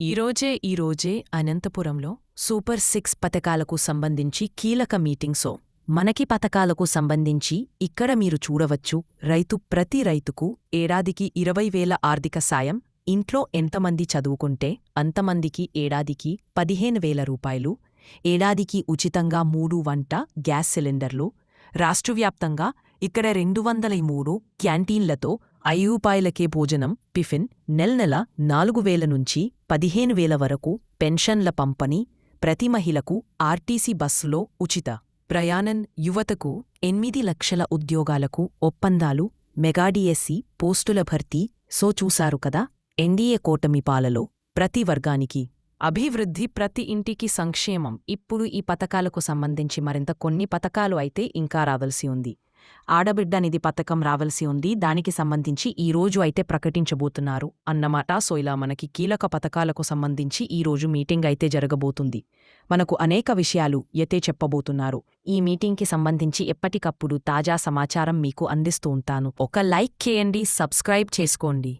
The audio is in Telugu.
ఈరోజే ఈరోజే అనంతపురంలో సూపర్ సిక్స్ పథకాలకు సంబంధించి కీలక మీటింగ్సో. మనకి పథకాలకు సంబంధించి ఇక్కడ మీరు చూడవచ్చు రైతు ప్రతి రైతుకు ఏడాదికి ఇరవై వేల ఆర్థిక సాయం ఇంట్లో ఎంతమంది చదువుకుంటే అంతమందికి ఏడాదికి పదిహేను వేల రూపాయలు ఏడాదికి ఉచితంగా మూడు వంట గ్యాస్ సిలిండర్లు రాష్ట్రవ్యాప్తంగా ఇక్కడ రెండు వందల మూడు క్యాంటీన్లతో ఐదు రూపాయలకే భోజనం టిఫిన్ నెల నెల నాలుగు వేల నుంచి పదిహేను వేల వరకు పెన్షన్ల పంపని ప్రతి మహిళకు ఆర్టీసీ బస్సులో ఉచిత. ప్రయాణం యువతకు ఎనిమిది లక్షల ఉద్యోగాలకు ఒప్పందాలు మెగాడిఎస్సి పోస్టుల భర్తీ సో చూశారు కదా? ఎన్డీఏ కూటమి పాలలో ప్రతి వర్గానికి అభివృద్ధి ప్రతి ఇంటికి సంక్షేమం. ఇప్పుడు ఈ పథకాలకు సంబంధించి మరింత కొన్ని పథకాలు అయితే ఇంకా రావలసి ఉంది. ఆడబిడ్డ నిధి పథకం రావలసి ఉంది దానికి సంబంధించి ఈ రోజు అయితే ప్రకటించబోతున్నారు. అన్నమాట సో ఇలా మనకి కీలక పథకాలకు సంబంధించి ఈ రోజు మీటింగ్ అయితే జరగబోతుంది. మనకు అనేక విషయాలు ఎతే చెప్పబోతున్నారు. ఈ మీటింగ్కి సంబంధించి ఎప్పటికప్పుడు తాజా సమాచారం మీకు అందిస్తూ ఉంటాను. ఒక లైక్ చేయండి సబ్స్క్రైబ్ చేసుకోండి.